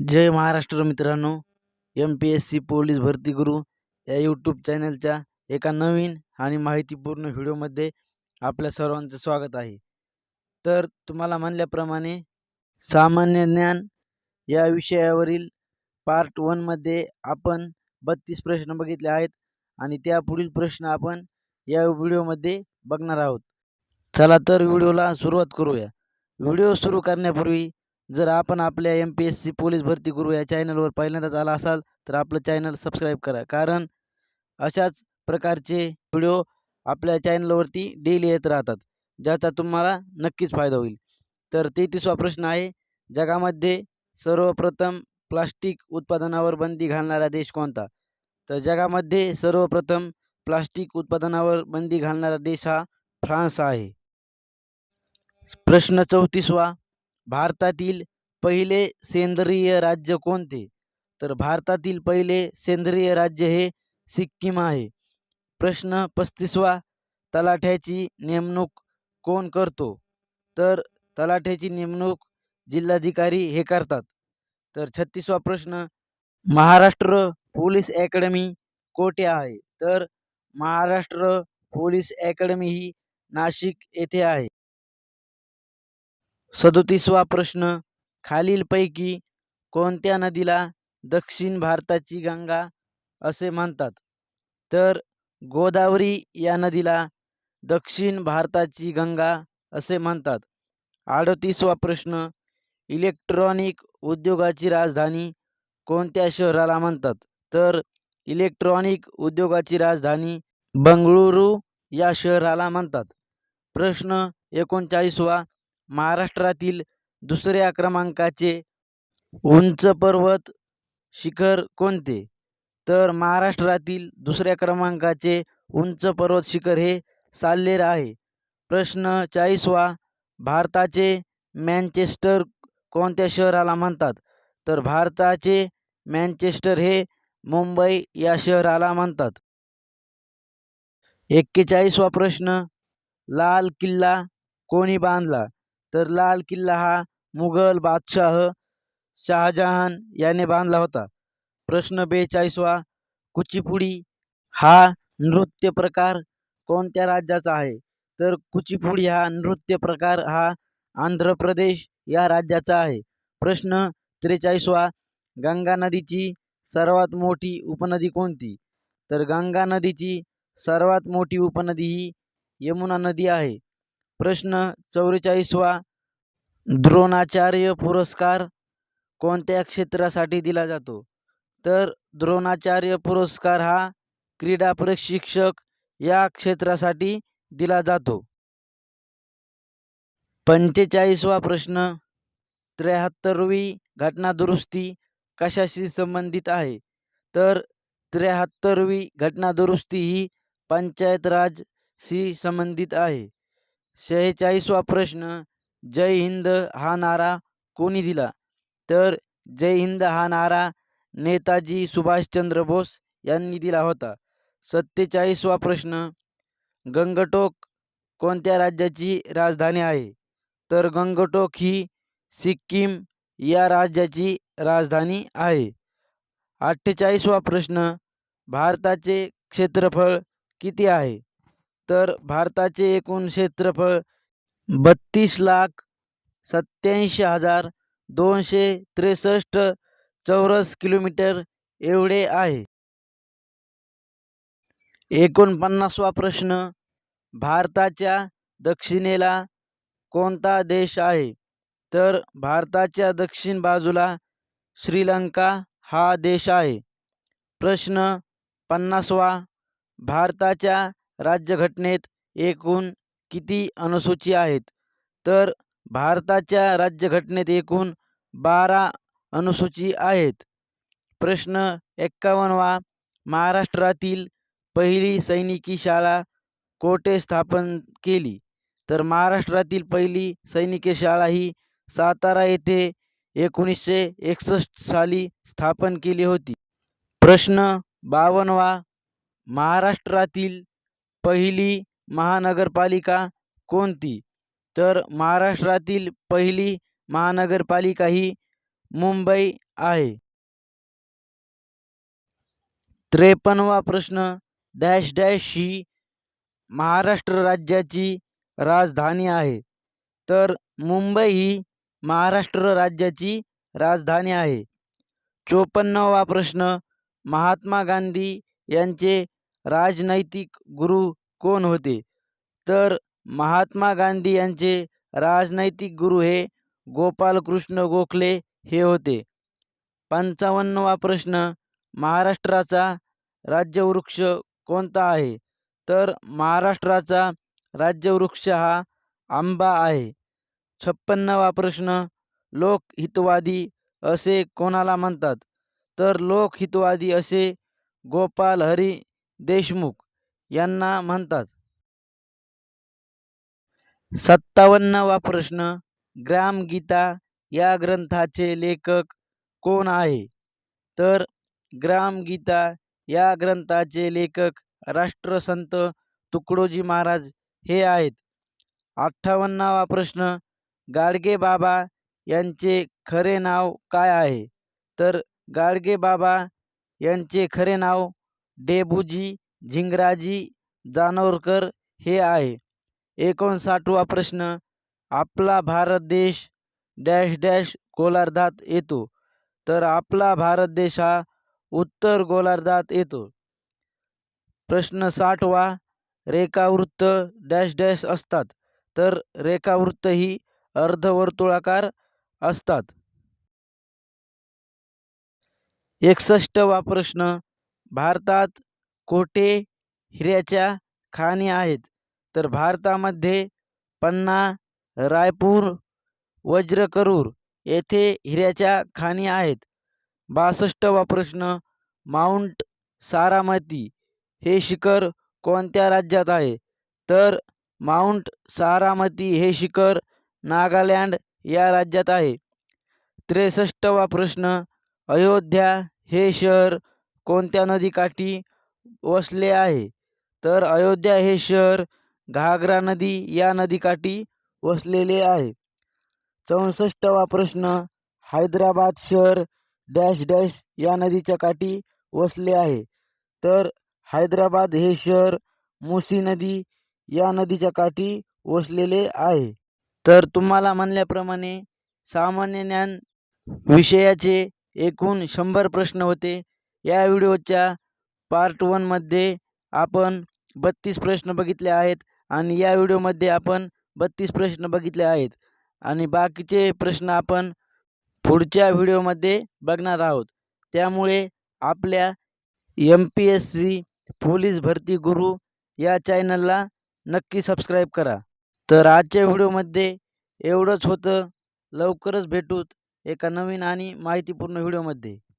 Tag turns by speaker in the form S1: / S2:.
S1: जय महाराष्ट्र मित्रांनो. M P S C police भरती गुरु या यूट्यूब चॅनलच्या एका नवीन आणि माहितीपूर्ण व्हिडिओमध्ये आपल्या सर्वांचं स्वागत आहे. तर तुम्हाला म्हणल्याप्रमाणे सामान्य ज्ञान या विषयावरील पार्ट वनमध्ये आपण बत्तीस प्रश्न बघितले आहेत आणि त्या पुढील प्रश्न आपण या व्हिडिओमध्ये बघणार आहोत. चला तर व्हिडिओला सुरुवात करूया. व्हिडिओ सुरू करण्यापूर्वी जर आपण आपल्या M P S C police भरती गुरु या चॅनलवर पहिल्यांदाच आला असाल तर आपलं चॅनल सबस्क्राईब करा. कारण अशाच प्रकारचे व्हिडिओ आपल्या चॅनलवरती डेली येत राहतात ज्याचा तुम्हाला नक्कीच फायदा होईल. तर तेहतीसवा प्रश्न आहे जगामध्ये सर्वप्रथम प्लास्टिक उत्पादनावर बंदी घालणारा देश कोणता? तर जगामध्ये सर्वप्रथम प्लास्टिक उत्पादनावर बंदी घालणारा देश हा फ्रान्स आहे. प्रश्न चौतीसवा भारतातील पहिले सेंद्रिय राज्य कोणते? तर भारतातील पहिले सेंद्रिय राज्य हे सिक्कीम आहे. प्रश्न पस्तीसवा तलाठ्याची नेमणूक कोण करतो? तर तलाठ्याची नेमणूक जिल्हाधिकारी हे करतात. तर छत्तीसवा प्रश्न महाराष्ट्र पोलीस अकॅडमी कोठे आहे? तर महाराष्ट्र पोलीस अकॅडमी ही नाशिक येथे आहे. सदोतीसवा प्रश्न. खालीलपैकी कोणत्या नदीला दक्षिण भारताची गंगा असे म्हणतात? तर गोदावरी या नदीला दक्षिण भारताची गंगा असे म्हणतात. अडतीसवा प्रश्न. इलेक्ट्रॉनिक उद्योगाची राजधानी कोणत्या शहराला म्हणतात? तर इलेक्ट्रॉनिक उद्योगाची राजधानी बंगळुरू या शहराला म्हणतात. प्रश्न एकोणचाळीसवा. महाराष्ट्रातील दुसऱ्या क्रमांकाचे उंच पर्वत शिखर कोणते? तर महाराष्ट्रातील दुसऱ्या क्रमांकाचे उंच पर्वत शिखर हे साल्हेर आहे. प्रश्न चाळीसवा भारताचे मॅनचेस्टर कोणत्या शहराला म्हणतात? तर भारताचे मँचेस्टर हे मुंबई या शहराला म्हणतात. एक्केचाळीसवा प्रश्न लाल किल्ला कोणी बांधला? तर लाल किल्ला हा मुघल बादशाह शहाजहान याने बांधला होता. प्रश्न बेचाळीसवा कुचिपुडी हा नृत्य प्रकार कोणत्या राज्याचा आहे? तर कुचिपुडी हा नृत्य प्रकार हा आंध्र प्रदेश या राज्याचा आहे. प्रश्न त्रेचाळीसवा गंगा नदीची सर्वात मोठी उपनदी कोणती? तर गंगा नदीची सर्वात मोठी उपनदी ही यमुना नदी आहे. प्रश्न चौवेचाळीसवा द्रोणाचार्य पुरस्कार कोणत्या क्षेत्रासाठी दिला जातो? तर द्रोणाचार्य पुरस्कार हा क्रीडा प्रशिक्षक या क्षेत्रासाठी दिला जातो. पंचेचाळीसवा प्रश्न त्र्याहत्तरवी घटनादुरुस्ती कशाशी संबंधित आहे? तर त्र्याहत्तरवी घटनादुरुस्ती ही पंचायत राजशी संबंधित आहे. शेहेचाळीसवा प्रश्न जय हिंद हा नारा कोणी दिला? तर जय हिंद हा नारा नेताजी सुभाषचंद्र बोस यांनी दिला होता. सत्तेचाळीसवा प्रश्न गंगटोक कोणत्या राज्याची राजधानी आहे? तर गंगटोक ही सिक्कीम या राज्याची राजधानी आहे. अठ्ठेचाळीसवा प्रश्न भारताचे क्षेत्रफळ किती आहे? तर भारताचे एकूण क्षेत्रफळ बत्तीस लाख सत्याऐंशी हजार दोनशे त्रेसष्ट चौरस किलोमीटर एवढे आहे. एकोणपन्नासवा प्रश्न भारताच्या दक्षिणेला कोणता देश आहे? तर भारताच्या दक्षिण बाजूला श्रीलंका हा देश आहे. प्रश्न पन्नासवा भारताच्या राज्यघटनेत एकूण किती अनुसूची आहेत? तर भारताच्या राज्यघटनेत एकूण बारा अनुसूची आहेत. प्रश्न एक्कावन्नवा महाराष्ट्रातील पहिली सैनिकी शाळा कोठे स्थापन केली? तर महाराष्ट्रातील पहिली सैनिकी शाळा ही सातारा येथे एकोणीसशे एकसष्ट साली स्थापन केली होती. प्रश्न बावन्नवा महाराष्ट्रातील पहिली महानगरपालिका कोणती? तर महाराष्ट्रातील पहिली महानगरपालिका ही मुंबई आहे. त्रेपन्नवा प्रश्न डॅश डॅश ही महाराष्ट्र राज्याची राजधानी आहे. तर मुंबई ही महाराष्ट्र राज्याची राजधानी आहे. चोपन्नावा प्रश्न महात्मा गांधी यांचे राजनैतिक गुरु कोण होते? तर महात्मा गांधी यांचे राजनैतिक गुरु हे गोपालकृष्ण गोखले हे होते. पंचावन्नवा प्रश्न महाराष्ट्राचा राज्यवृक्ष कोणता आहे? तर महाराष्ट्राचा राज्यवृक्ष हा आंबा आहे. छप्पन्नावा प्रश्न लोकहितवादी असे कोणाला म्हणतात? तर लोकहितवादी असे गोपाल हरी देशमुख यांना म्हणतात सत्तावन्नवा प्रश्न ग्रामगीता या ग्रंथाचे लेखक कोण आहे? तर ग्रामगीता या ग्रंथाचे लेखक राष्ट्रसंत तुकडोजी महाराज हे आहेत. अठ्ठावन्नावा प्रश्न गाडगे बाबा यांचे खरे नाव काय आहे? तर गाडगे बाबा यांचे खरे नाव डेबूजी झिंगराजी जानोरकर हे आहे. एकोणसाठवा प्रश्न. आपला भारत देश डॅश डॅश गोलार्धात येतो. तर आपला भारत देश हा उत्तर गोलार्धात येतो. प्रश्न साठवा. रेखावृत्त डॅश डॅश असतात. तर रेखावृत्त ही अर्धवर्तुळाकार असतात. एकसष्टवा प्रश्न. भारतात कोठे हिऱ्याच्या खाणी आहेत. तर भारतामध्ये पन्ना रायपूर वज्रकरूर येथे हिऱ्याच्या खाणी आहेत. बासष्टवा प्रश्न माउंट सारामती हे शिखर कोणत्या राज्यात आहे? तर माउंट सारामती हे शिखर नागालँड या राज्यात आहे. त्रेसष्टवा प्रश्न अयोध्या हे शहर कोणत्या नदीकाठी वसले आहे? तर अयोध्या हे शहर घागरा नदी या नदीकाठी वसलेले आहे. चौसष्टवा प्रश्न हैदराबाद शहर डॅश डॅश या नदीच्या काठी वसले आहे. तर हैदराबाद हे शहर मुसी नदी या नदीच्या काठी वसलेले आहे. तर तुम्हाला म्हणल्याप्रमाणे सामान्य ज्ञान विषयाचे एकूण शंभर प्रश्न होते. या व्हिडिओच्या पार्ट वनमध्ये आपण बत्तीस प्रश्न बघितले आहेत आणि या व्हिडिओमध्ये आपण बत्तीस प्रश्न बघितले आहेत. आणि बाकीचे प्रश्न आपण पुढच्या व्हिडिओमध्ये बघणार आहोत. त्यामुळे आपल्या M P S C police भरती गुरु या चॅनलला नक्की सबस्क्राईब करा. तर आजच्या व्हिडिओमध्ये एवढंच होतं. लवकरच भेटूत एका नवीन आणि माहितीपूर्ण व्हिडिओमध्ये.